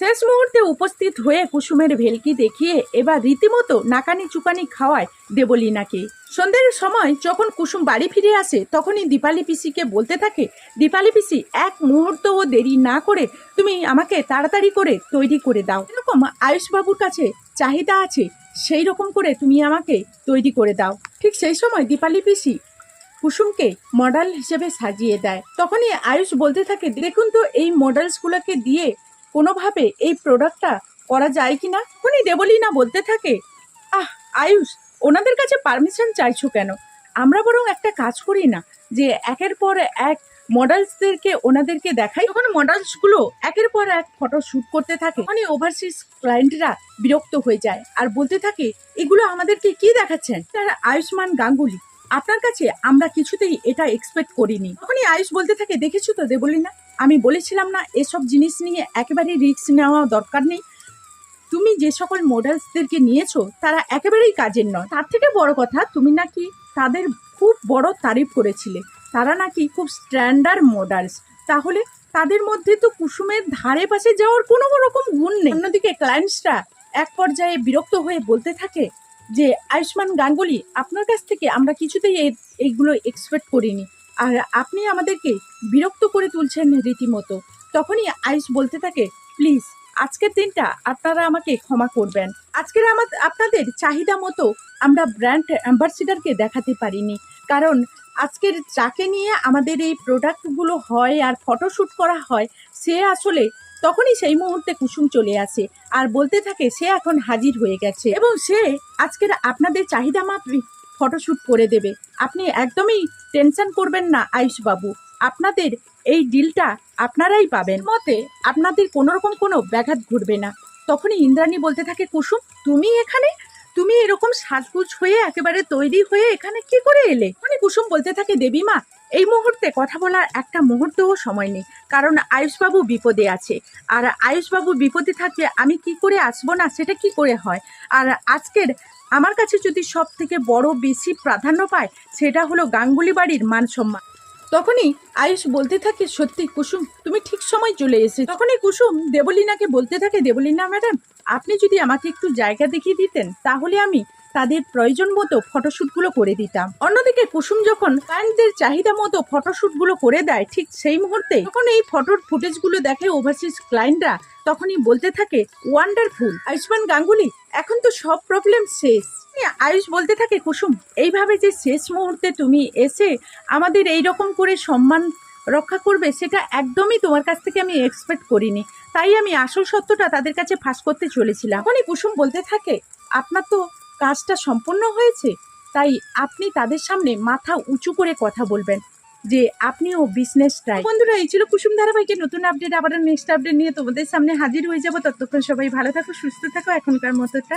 শেষ মুহূর্তে উপস্থিত হয়ে কুসুমের ভেলকি দেখিয়ে এবার রীতিমতো নাকানি চুকানি খাওয়ায় দেবলীনাকে। সন্ধ্যের সময় যখন কুসুম বাড়ি ফিরে আসে, তখনই দীপালি পিসিকে বলতে থাকে, দীপালি পিসি, এক মুহূর্তও দেরি না করে তুমি আমাকে তাড়াতাড়ি করে তৈরি করে দাও। এরকম আয়ুষবাবুর কাছে চাহিদা আছে সেই রকম করে তুমি আমাকে তৈরি করে দাও। ঠিক সেই সময় দীপালি পিসি কুসুমকে মডেল হিসেবে সাজিয়ে দেয়। তখনই আয়ুষ বলতে থাকে, দেখুন তো, এই মডেলসগুলোকে দিয়ে কোনোভাবে এই প্রোডাক্টটা করা যায় কি না উনি দেবলীনা বলতে থাকে। আহ, আয়ুষ, ওনাদের কাছে পারমিশন চাইছো কেন? আমরা বরং একটা কাজ করি না যে একের পর এক মডেলসদেরকে ওনাদেরকে দেখাই। তখন মডেলসগুলো একের পর এক ফটো শ্যুট করতে থাকে মানে ওভারসিজ ক্লায়েন্টরা বিরক্ত হয়ে যায় আর বলতে থাকে, এগুলো আমাদেরকে কি দেখাচ্ছেন? তার আয়ুষ্মান গাঙ্গুলি। আপনার কাছে আমরা কিছুতেই এটা এক্সপেক্ট করিনি। তখনই আয়ুষ বলতে থাকে, দেখেছ তো দেবলি না আমি বলেছিলাম না, এসব জিনিস নিয়ে একেবারে রিস্ক নেওয়া দরকার নেই। তুমি যে সকল মডেলসদেরকে নিয়েছো, তারা একেবারেই কাজের নয়। তার থেকে বড় কথা, তুমি নাকি তাদের খুব বড় তারিফ করেছিলে। তারা নাকি খুব স্ট্যান্ডার্ড মডেলস তাহলে তাদের মধ্যে তো কুসুমের ধারে পাশে যাওয়ার কোনো রকম গুণ নেই। অন্যদিকে ক্লায়েন্টসরা এক পর্যায়ে বিরক্ত হয়ে বলতে থাকে যে, আয়ুষ্মান গাঙ্গুলি, আপনার কাছ থেকে আমরা কিছুতেই এইগুলো এক্সপেক্ট করিনি। আর আপনি আমাদেরকে বিরক্ত করে তুলছেন রীতিমতো। তখনই আয়ুষ বলতে থাকে, প্লিজ, আজকের দিনটা আপনারা আমাকে ক্ষমা করবেন। আজকের আমার, আপনাদের চাহিদা মতো আমরা ব্র্যান্ড অ্যাম্বাসিডারকে দেখাতে পারিনি। কারণ আজকের যাকে নিয়ে আমাদের এই প্রোডাক্টগুলো হয় আর ফটোশ্যুট করা হয়, সে আসলে তখনই সেই মুহূর্তে কুসুম চলে আসে আর বলতে থাকে, সে এখন হাজির হয়ে গেছে। এবং সে আজকের আপনাদের চাহিদা মাত্রই ফটোশ্যুট করে দেবে। আপনি একদমই টেনশন করবেন না আয়ুষ বাবু আপনাদের এই ডিলটা আপনারাই পাবেন। মতে আপনাদের কোনো রকম কোনো ব্যাঘাত ঘটবে না। তখনই ইন্দ্রাণী বলতে থাকে, কুসুম, তুমি এখানে? তুমি এরকম সাজগুজ হয়ে একেবারে তৈরি হয়ে এখানে কি করে এলে? মানে কুসুম বলতে থাকে, দেবী মা, এই মুহূর্তে কথা বলার একটা মুহূর্তও সময় নেই। কারণ আয়ুষবাবু বিপদে আছে। আর আয়ুষবাবু বিপদে থাকলে আমি কি করে আসব না? সেটা কি করে হয়? আর আজকের আমার কাছে যদি সব থেকে বড় বেশি প্রাধান্য পায় সেটা হলো গাঙ্গুলি বাড়ির মান সম্মান তখনই আয়ুষ বলতে থাকে সত্যি কুসুম তুমি ঠিক সময় চলে এসে তখনই কুসুম দেবলীনাকে বলতে থাকে দেবলীনা ম্যাডাম আপনি যদি আমাকে একটু জায়গা দেখিয়ে দিতেন তাহলে আমি তাদের প্রয়োজন মতো ফটোশ্যুটগুলো করে দিতাম। অন্যদিকে কুসুম যখন ক্লায়েন্টদের চাহিদা মতো ফটোশ্যুটগুলো করে দেয়, ঠিক সেই মুহূর্তে তখন এই ফটোর ফুটেজগুলো দেখে ওভারসিজ ক্লায়েন্টরা তখনই বলতে থাকে ওয়ান্ডারফুল আয়ুষ্মান গাঙ্গুলি এখন তো সব প্রবলেম শেষ। আয়ুষ বলতে থাকে, কুসুম, এইভাবে যে শেষ মুহূর্তে তুমি এসে আমাদের এই রকম করে সম্মান রক্ষা করবে, সেটা একদমই তোমার কাছ থেকে আমি এক্সপেক্ট করিনি। তাই আমি আসল সত্যটা তাদের কাছে ফাঁস করতে চলেছিলাম। তখনই কুসুম বলতে থাকে, আপনার তো কাজটা সম্পন্ন হয়েছে? তাই আপনি তাদের সামনে মাথা উঁচু করে কথা বলবেন যে আপনিও বিজনেস ট্রাই বন্ধুরা, এই ছিল কুসুম ধারাবাহিকের নতুন আপডেট আবার নেক্সট আপডেট নিয়ে তোমাদের সামনে হাজির হয়ে যাব। ততক্ষণ সবাই ভালো থাকো, সুস্থ থাকো। এখনকার মতো টা